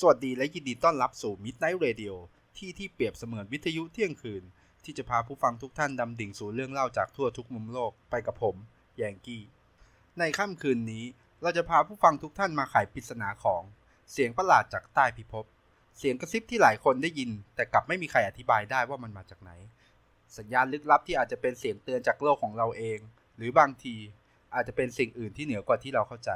สวัสดีและยินดีต้อนรับสู่ Midnight Radio ที่ที่เปรียบเสมือนวิทยุเที่ยงคืน ที่จะพาผู้ฟังทุกท่านดำดิ่งสู่เรื่องเล่าจากทั่วทุกมุมโลกไปกับผมแยงกี้ ในค่ำคืนนี้เราจะพาผู้ฟังทุกท่านมาไขปริศนาของ เสียงประหลาดจากใต้พิภพ เสียงกระซิบที่หลายคนได้ยิน แต่กลับไม่มีใครอธิบายได้ว่ามันมาจากไหน สัญญาณลึกลับที่อาจจะเป็นเสียงเตือนจากโลกของเราเอง หรือบางทีอาจจะเป็นสิ่งอื่นที่เหนือกว่าที่เราเข้าใจ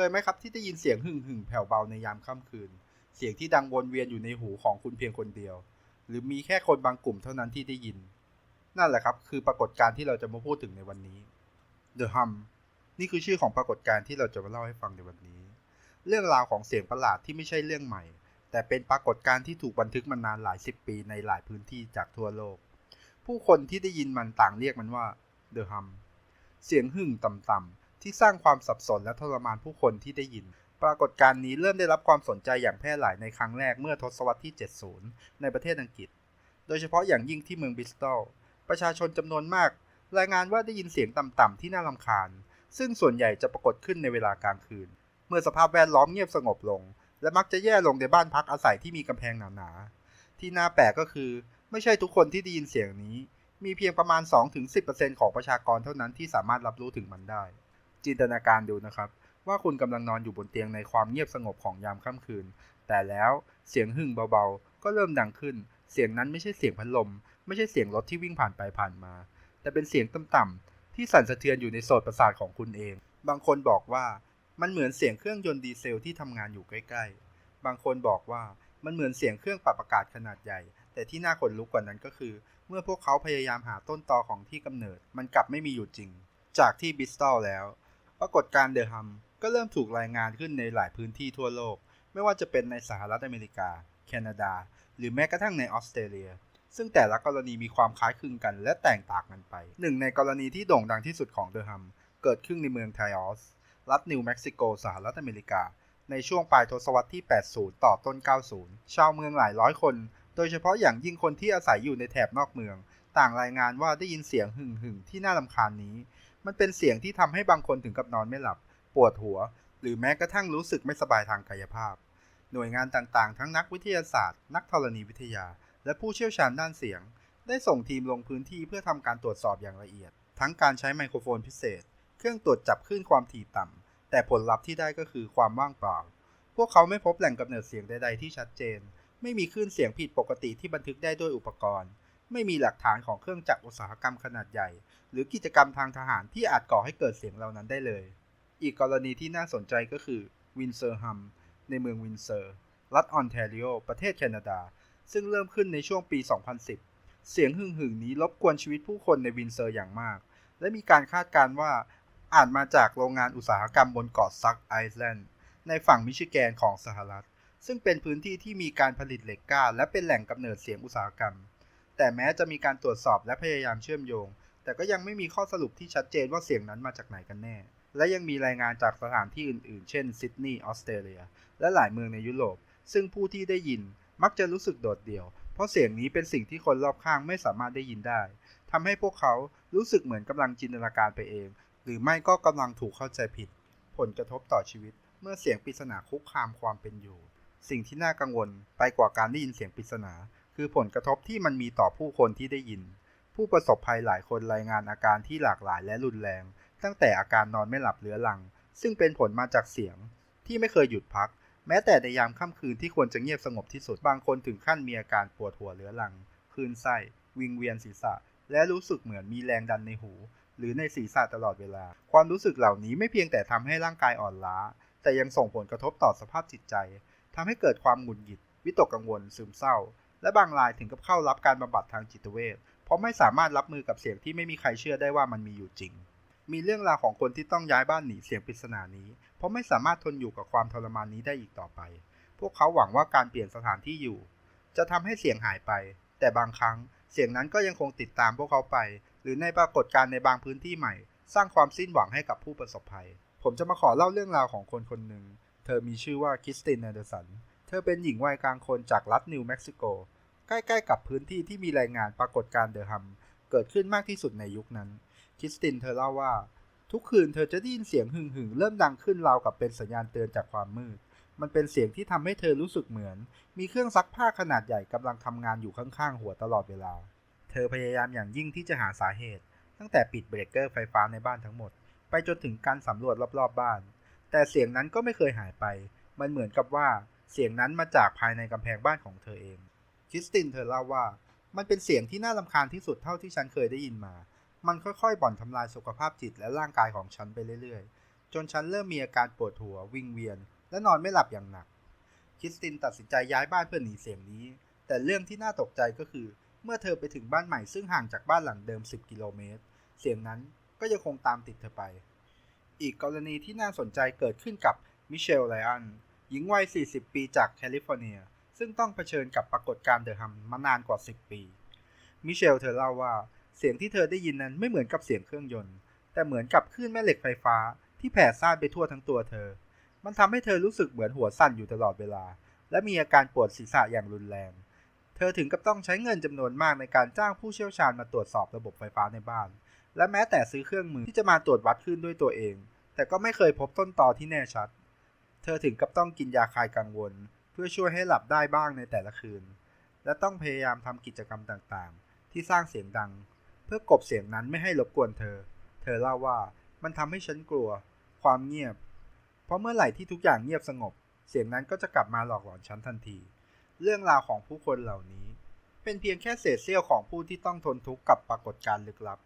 เคยไหมครับที่ได้ยินเสียงหึ่งหึ่งแผ่วเบาในยามค่ำคืน เสียงที่ดังวนเวียนอยู่ในหูของคุณเพียงคนเดียว หรือมีแค่คนบางกลุ่มเท่านั้นที่ได้ยิน นั่นแหละครับ คือปรากฏการณ์ที่เราจะมาพูดถึงในวันนี้ The Hum นี่คือชื่อของปรากฏการณ์ที่เราจะมาเล่าให้ฟังในวันนี้ เรื่องราวของเสียงประหลาดที่ไม่ใช่เรื่องใหม่ แต่เป็นปรากฏการณ์ที่ถูกบันทึกมานานหลายสิบปีในหลายพื้นที่จากทั่วโลก ผู้คนที่ได้ยินมันต่างเรียกมันว่า The Hum เสียงหึ่งต่ำๆ ที่สร้างความสับสนและทรมานผู้คนที่ได้ยิน ปรากฏการณ์นี้เริ่มได้รับความสนใจอย่างแพร่หลายในครั้งแรกเมื่อทศวรรษที่ 70 ในประเทศอังกฤษ โดยเฉพาะอย่างยิ่งที่เมืองบริสตอล ประชาชนจำนวนมาก รายงานว่าได้ยินเสียงต่ำๆที่น่ารำคาญ ซึ่งส่วนใหญ่จะปรากฏขึ้นในเวลากลางคืน เมื่อสภาพแวดล้อมเงียบสงบลง และมักจะแย่ลงในบ้านพักอาศัยที่มีกำแพงหนาๆ ที่น่าแปลกก็คือ ไม่ใช่ทุกคนที่ได้ยินเสียงนี้ มีเพียงประมาณ 2-10%ของประชากรเท่านั้นที่สามารถรับรู้ถึงมันได้ จินตนาการดูนะครับ ว่าคุณกำลังนอนอยู่บนเตียงในความเงียบสงบของยามค่ำคืน แต่แล้วเสียงหึ่งเบาๆ ก็เริ่มดังขึ้น เสียงนั้นไม่ใช่เสียงพัดลม ไม่ใช่เสียงรถที่วิ่งผ่านไปผ่านมา แต่เป็นเสียงต่ำๆที่สั่นสะเทือนอยู่ในโสตประสาทของคุณเอง บางคนบอกว่ามันเหมือนเสียงเครื่องยนต์ดีเซลที่ทำงานอยู่ใกล้ ๆ บางคนบอกว่ามันเหมือนเสียงเครื่องปรับอากาศขนาดใหญ่ แต่ที่น่าขนลุกกว่านั้นก็คือ เมื่อพวกเขาพยายามหาต้นตอของที่กำเนิด มันกลับไม่มีอยู่จริง จากที่บิสตอลแล้ว ปรากฏการเดอะฮัมก็เริ่มถูกรายงานขึ้นในหลายพื้นที่ทั่วโลก ไม่ว่าจะเป็นในสหรัฐอเมริกา แคนาดา หรือแม้กระทั่งในออสเตรเลีย ซึ่งแต่ละกรณีมีความคล้ายคลึงกันและแตกต่างกันไป หนึ่งในกรณีที่โด่งดังที่สุดของเดอะฮัมเกิดขึ้นในเมืองไทออส รัฐนิวเม็กซิโก สหรัฐอเมริกา ในช่วงปลายทศวรรษที่ 80 ต่อต้น 90 ชาวเมืองหลายร้อยคน โดยเฉพาะอย่างยิ่งคนที่อาศัยอยู่ในแถบนอกเมือง ต่างรายงานว่าได้ยินเสียงหึ่งหึ่งๆที่น่ารำคาญนี้ มันเป็นเสียงที่ทำให้บางคนถึงกับนอนไม่หลับ ปวดหัว หรือแม้กระทั่งรู้สึกไม่สบายทางกายภาพ หน่วยงานต่างๆ ทั้งนักวิทยาศาสตร์ นักธรณีวิทยา และผู้เชี่ยวชาญด้านเสียง ได้ส่งทีมลงพื้นที่เพื่อทำการตรวจสอบอย่างละเอียด ทั้งการใช้ไมโครโฟนพิเศษ เครื่องตรวจจับคลื่นความถี่ต่ำแต่ผลลัพธ์ที่ได้ก็คือความว่างเปล่า พวกเขาไม่พบแหล่งกำเนิดเสียงใด ๆ ที่ชัดเจน ไม่มีคลื่นเสียงผิดปกติที่บันทึกได้ด้วยอุปกรณ์ ไม่มีหลักฐานของเครื่องจักรอุตสาหกรรมขนาดใหญ่ หรือกิจกรรมทางทหารที่อาจก่อให้เกิดเสียงเหล่านั้นได้เลย อีกกรณีที่น่าสนใจก็คือวินเซอร์ฮัมในเมืองวินเซอร์ รัฐออนแทรีโอ ประเทศแคนาดา ซึ่งเริ่มขึ้นในช่วงปี 2010 เสียงหึ่งหึ่งนี้รบกวนชีวิตผู้คนในวินเซอร์อย่างมาก และมีการคาดการณ์ว่าอาจมาจากโรงงานอุตสาหกรรมบนเกาะซักไอซ์แลนด์ในฝั่งมิชิแกนของสหรัฐ ซึ่งเป็นพื้นที่ที่มีการผลิตเหล็กกล้า และเป็นแหล่งกำเนิดเสียงอุตสาหกรรม แต่แม้จะมีการตรวจสอบและพยายามเชื่อมโยง แต่ก็ยังไม่มีข้อสรุปที่ชัดเจนว่าเสียงนั้นมาจากไหนกันแน่ และยังมีรายงานจากสถานที่อื่นๆ เช่นซิดนีย์ออสเตรเลีย และหลายเมืองในยุโรป ซึ่งผู้ที่ได้ยินมักจะรู้สึกโดดเดี่ยว เพราะเสียงนี้เป็นสิ่งที่คนรอบข้างไม่สามารถได้ยินได้ทำให้พวกเขารู้สึกเหมือนกำลังจินตนาการไปเอง หรือไม่ก็กำลังถูกเข้าใจผิด ผลกระทบต่อชีวิต เมื่อเสียงปริศนาคุกคามความเป็นอยู่ สิ่งที่น่ากังวลไปกว่าการได้ยินเสียงปริศนา คือผลกระทบที่มันมีต่อผู้คนที่ได้ยิน ผู้ประสบภัยหลายคนรายงานอาการที่หลากหลายและรุนแรง ตั้งแต่อาการนอนไม่หลับเรื้อรัง ซึ่งเป็นผลมาจากเสียง ที่ไม่เคยหยุดพัก แม้แต่ในยามค่ำคืนที่ควรจะเงียบสงบที่สุดบางคนถึงขั้นมีอาการปวดหัวเรื้อรังคลื่นไส้วิงเวียนศีรษะ และรู้สึกเหมือนมีแรงดันในหู หรือในศีรษะตลอดเวลา ความรู้สึกเหล่านี้ไม่เพียงแต่ทำให้ร่างกายอ่อนล้า แต่ยังส่งผลกระทบต่อสภาพจิตใจทำให้เกิดความหงุดหงิด วิตกกังวล ซึมเศร้า และบางรายถึงกับเข้ารับการบำบัดทางจิตเวชเพราะไม่สามารถรับมือกับเสียงที่ไม่มีใครเชื่อได้ว่ามันมีอยู่จริง มีเรื่องราวของคนที่ต้องย้ายบ้านหนีเสียงปริศนานี้ เพราะไม่สามารถทนอยู่กับความทรมานนี้ได้อีกต่อไป พวกเขาหวังว่าการเปลี่ยนสถานที่อยู่ จะทำให้เสียงหายไป แต่บางครั้งเสียงนั้นก็ยังคงติดตามพวกเขาไป หรือในปรากฏการณ์ในบางพื้นที่ใหม่ สร้างความสิ้นหวังให้กับผู้ประสบภัย ผมจะมาขอเล่าเรื่องราวของคนคนหนึ่ง เธอมีชื่อว่าคริสตินแอนเดอร์สัน เธอเป็นหญิงวัยกลางคนจากรัฐนิวเม็กซิโก ใกล้ๆกับพื้นที่ที่มีรายงานปรากฏการณ์เดอะฮัมเกิดขึ้นมากที่สุดในยุคนั้น คริสตินเธอเล่าว่า ทุกคืนเธอจะได้ยินเสียงหึ่งหึงๆเริ่มดังขึ้นราวกับเป็นสัญญาณเตือนจากความมืด มันเป็นเสียงที่ทำให้เธอรู้สึกเหมือน มีเครื่องซักผ้าขนาดใหญ่กำลังทำงานอยู่ข้างๆหัวตลอดเวลา เธอพยายามอย่างยิ่งที่จะหาสาเหตุ ตั้งแต่ปิดเบรกเกอร์ไฟฟ้าในบ้านทั้งหมด ไปจนถึงการสำรวจรอบๆบบ้าน แต่เสียงนั้นก็ไม่เคยหายไป มันเหมือนกับว่า เสียงนั้นมาจากภายในกำแพงบ้านของเธอเอง คริสตินเธอเล่าว่า มันเป็นเสียงที่น่ารำคาญที่สุดเท่าที่ฉันเคยได้ยินมา มันค่อยๆ บ่อนทำลายสุขภาพจิตและร่างกายของฉันไปเรื่อยๆ จนฉันเริ่มมีอาการปวดหัววิงเวียน และนอนไม่หลับอย่างหนัก คริสตินตัดสินใจย้ายบ้านเพื่อหนีเสียงนี้ แต่เรื่องที่น่าตกใจก็คือ เมื่อเธอไปถึงบ้านใหม่ซึ่งห่างจากบ้านหลังเดิม 10 กิโลเมตร เสียงนั้นก็ยังคงตามติดเธอไป อีกกรณีที่น่าสนใจเกิดขึ้นกับมิเชลไลอัน หญิงวัย 40 ปีจากแคลิฟอร์เนีย ซึ่งต้องเผชิญกับปรากฏการณ์เดอะฮัมมานานกว่า 10 ปี มิเชลเธอเล่าว่าเสียงที่เธอได้ยินนั้นไม่เหมือนกับเสียงเครื่องยนต์ แต่เหมือนกับคลื่นแม่เหล็กไฟฟ้าที่แผ่ซ่านไปทั่วทั้งตัวเธอ มันทำให้เธอรู้สึกเหมือนหัวสั่นอยู่ตลอดเวลา และมีอาการปวดศีรษะอย่างรุนแรง เธอถึงกับต้องใช้เงินจำนวนมากในการจ้างผู้เชี่ยวชาญมาตรวจสอบระบบไฟฟ้าในบ้าน และแม้แต่ซื้อเครื่องมือที่จะมาตรวจวัดคลื่นด้วยตัวเอง แต่ก็ไม่เคยพบต้นตอที่แน่ชัด ธอถึงกับต้องกินยาคลายกังวล เพื่อช่วยให้หลับได้บ้างในแต่ละคืน และต้องพยายามทำกิจกรรมต่างๆ ที่สร้างเสียงดัง เพื่อกบเสียงนั้นไม่ให้รบกวนเธอ เธอเล่าว่ามันทำให้ฉันกลัว ความเงียบ เพราะเมื่อไหร่ที่ทุกอย่างเงียบสงบ เสียงนั้นก็จะกลับมาหลอกหลอนฉันทันที เรื่องราวของผู้คนเหล่านี้ เป็นเพียงแค่เศษเสี้ยวของผู้ที่ต้องทนทุกข์กับปรากฏการณ์ลึกลับ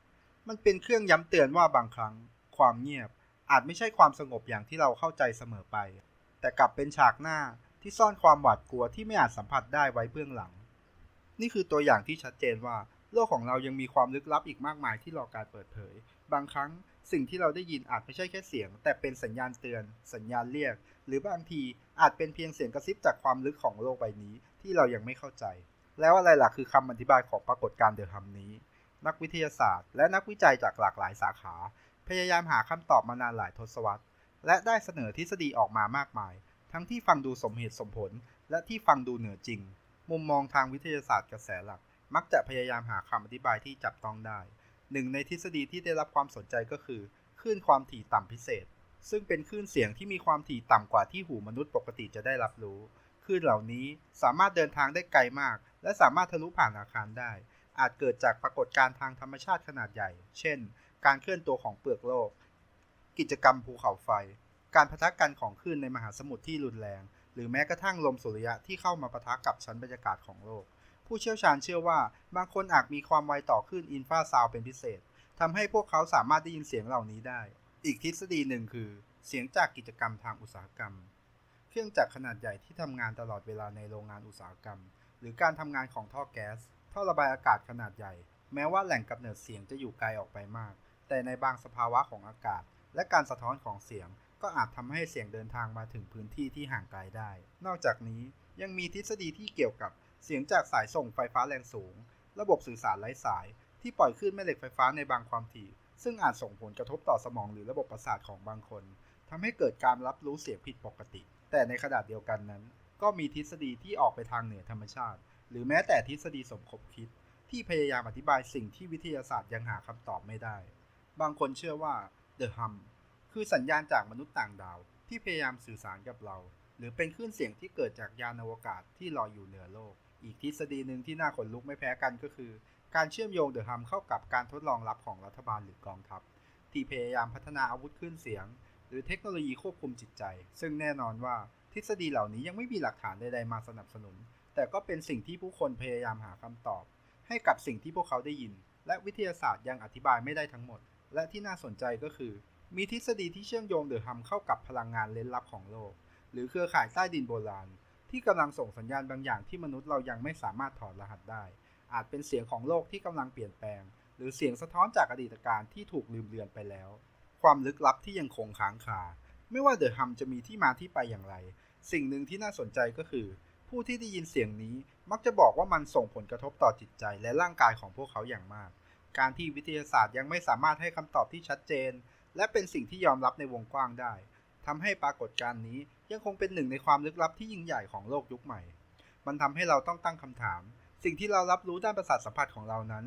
มันเป็นเครื่องย้ำเตือนว่าบางครั้ง ความเงียบอาจไม่ใช่ความสงบอย่างที่เราเข้าใจเสมอไป แต่กลับเป็นฉากหน้าที่ซ่อนความหวาดกลัวที่ไม่อาจสัมผัสได้ไว้เบื้องหลัง นี่คือตัวอย่างที่ชัดเจนว่า โลกของเรายังมีความลึกลับอีกมากมายที่รอการเปิดเผย บางครั้งสิ่งที่เราได้ยินอาจไม่ใช่แค่เสียง แต่เป็นสัญญาณเตือน สัญญาณเรียก หรือบางทีอาจเป็นเพียงเสียงกระซิบจากความลึกของโลกใบนี้ที่เรายังไม่เข้าใจ แล้วอะไรล่ะคือคำอธิบายของปรากฏการณ์เดอะฮัมนี้ นักวิทยาศาสตร์ และนักวิจัยจากหลากหลายสาขา พยายามหาคำตอบมานานหลายทศวรรษ และได้เสนอทฤษฎีออกมามากมาย ทั้งที่ฟังดูสมเหตุสมผล และที่ฟังดูเหนือจริง มุมมองทางวิทยาศาสตร์กระแสหลัก มักจะพยายามหาคำอธิบายที่จับต้องได้ หนึ่งในทฤษฎีที่ได้รับความสนใจก็คือคลื่นความถี่ต่ำพิเศษ ซึ่งเป็นคลื่นเสียงที่มีความถี่ต่ำกว่าที่หูมนุษย์ปกติจะได้รับรู้คลื่นเหล่านี้สามารถเดินทางได้ไกลมาก และสามารถทะลุผ่านอาคารได้ อาจเกิดจากปรากฏการณ์ทางธรรมชาติขนาดใหญ่ เช่น การเคลื่อนตัวของเปลือกโลก กิจกรรมภูเขาไฟ การพะทะกันของคลื่นในมหาสมุทรที่รุนแรง หรือแม้กระทั่งลมสุริยะที่เข้ามาปะทะกับชั้นบรรยากาศของโลก ผู้เชี่ยวชาญเชื่อว่า บางคนอาจมีความไวต่อคลื่นอินฟราซาวเป็นพิเศษทำให้พวกเขาสามารถได้ยินเสียงเหล่านี้ได้ อีกทฤษฎีหนึ่งคือ เสียงจากกิจกรรมทางอุตสาหกรรม เครื่องจักรขนาดใหญ่ที่ทำงานตลอดเวลาในโรงงานอุตสาหกรรม หรือการทำงานของท่อแก๊สท่อระบายอากาศขนาดใหญ่ แม้ว่าแหล่งกำเนิดเสียงจะอยู่ไกลออกไปมาก แต่ในบางสภาวะของอากาศ และการสะท้อนของเสียงก็อาจทำให้เสียงเดินทางมาถึงพื้นที่ที่ห่างไกลได้ นอกจากนี้ยังมีทฤษฎีที่เกี่ยวกับเสียงจากสายส่งไฟฟ้าแรงสูง ระบบสื่อสารไร้สาย ที่ปล่อยคลื่นแม่เหล็กไฟฟ้าในบางความถี่ ซึ่งอาจส่งผลกระทบต่อสมองหรือระบบประสาทของบางคนทำให้เกิดการรับรู้เสียงผิดปกติ แต่ในขณะเดียวกันนั้น ก็มีทฤษฎีที่ออกไปทางเหนือธรรมชาติ หรือแม้แต่ทฤษฎีสมคบคิด ที่พยายามอธิบายสิ่งที่วิทยาศาสตร์ยังหาคำตอบไม่ได้ บางคนเชื่อว่า The Hum คือสัญญาณจากมนุษย์ต่างดาวที่พยายามสื่อสารกับเรา หรือเป็นคลื่นเสียงที่เกิดจากยานอวกาศที่ลอยอยู่เหนือโลก อีกทฤษฎีหนึ่งที่น่าขนลุกไม่แพ้กันก็คือ การเชื่อมโยงเดอะฮัมเข้ากับการทดลองลับของรัฐบาลหรือกองทัพ ที่พยายามพัฒนาอาวุธคลื่นเสียง หรือเทคโนโลยีควบคุมจิตใจ ซึ่งแน่นอนว่าทฤษฎีเหล่านี้ยังไม่มีหลักฐานใดๆมาสนับสนุน แต่ก็เป็นสิ่งที่ผู้คนพยายามหาคำตอบ ให้กับสิ่งที่พวกเขาได้ยิน และวิทยาศาสตร์ยังอธิบายไม่ได้ทั้งหมด และที่น่าสนใจก็คือ มีทฤษฎีที่เชื่อมโยงเดอะฮัมเข้ากับพลังงานเล้นลับของโลก หรือเครือข่ายใต้ดินโบราณ ที่กำลังส่งสัญญาณบางอย่างที่มนุษย์เรายังไม่สามารถถอดรหัสได้ อาจเป็นเสียงของโลกที่กำลังเปลี่ยนแปลง หรือเสียงสะท้อนจากอดีตการที่ถูกลืมเลือนไปแล้ว ความลึกลับที่ยังคงค้างคา ไม่ว่าเดอะฮัมจะมีที่มาที่ไปอย่างไร สิ่งหนึ่งที่น่าสนใจก็คือ ผู้ที่ได้ยินเสียงนี้มักจะบอกว่ามันส่งผลกระทบต่อจิตใจและร่างกายของพวกเขาอย่างมาก การที่วิทยาศาสตร์ยังไม่สามารถให้คำตอบที่ชัดเจน และเป็นสิ่งที่ยอมรับในวงกว้างได้ทำให้ปรากฏการณ์นี้ยังคงเป็นหนึ่งในความลึกลับที่ยิ่งใหญ่ของโลกยุคใหม่ มันทำให้เราต้องตั้งคำถาม สิ่งที่เรารับรู้ด้านประสาทสัมผัสของเรานั้น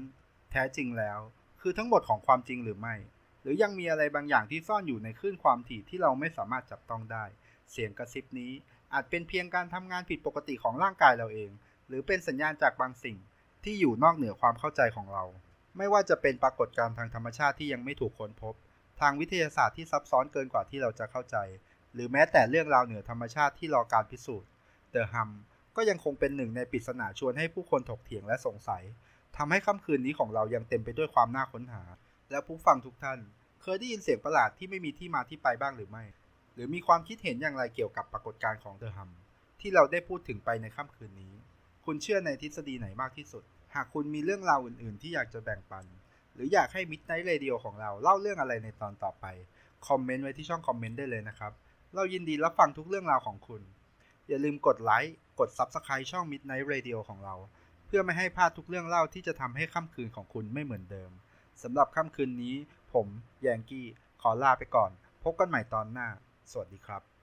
แท้จริงแล้ว คือทั้งหมดของความจริงหรือไม่ หรือยังมีอะไรบางอย่างที่ซ่อนอยู่ในคลื่นความถี่ที่เราไม่สามารถจับต้องได้ เสียงกระซิบนี้อาจเป็นเพียงการทำงานผิดปกติของร่างกายเราเอง หรือเป็นสัญญาณจากบางสิ่งที่อยู่นอกเหนือความเข้าใจของเรา ไม่ว่าจะเป็นปรากฏการณ์ทางธรรมชาติที่ยังไม่ถูกค้นพบ ทางวิทยาศาสตร์ที่ซับซ้อนเกินกว่าที่เราจะเข้าใจ หรือแม้แต่เรื่องราวเหนือธรรมชาติที่รอการพิสูจน์เดอะฮัมก็ยังคงเป็นหนึ่งในปริศนาชวนให้ผู้คนถกเถียงและสงสัยทำให้ค่ำคืนนี้ของเรายังเต็มไปด้วยความน่าค้นหา และผู้ฟังทุกท่าน เคยได้ยินเสียงประหลาดที่ไม่มีที่มาที่ไปบ้างหรือไม่ หรือมีความคิดเห็นอย่างไรเกี่ยวกับปรากฏการณ์ของเดอะฮัมที่เราได้พูดถึงไปในค่ำคืนนี้ คุณเชื่อในทฤษฎีไหนมากที่สุด หากคุณมีเรื่องราวอื่น ๆ ที่อยากจะแบ่งปัน หรืออยากให้ Midnight Radio ของเราเล่าเรื่องอะไรในตอนต่อไป คอมเมนต์ไว้ที่ช่องคอมเมนต์ได้เลยนะครับ เรายินดีรับฟังทุกเรื่องราวของคุณ อย่าลืมกดไลค์ กด Subscribe ช่อง Midnight Radio ของเรา เพื่อไม่ให้พลาดทุกเรื่องเล่าที่จะทำให้ค่ำคืนของคุณไม่เหมือนเดิมสำหรับค่ำคืนนี้ ผมแยงกี้ขอลาไปก่อน พบกันใหม่ตอนหน้า สวัสดีครับ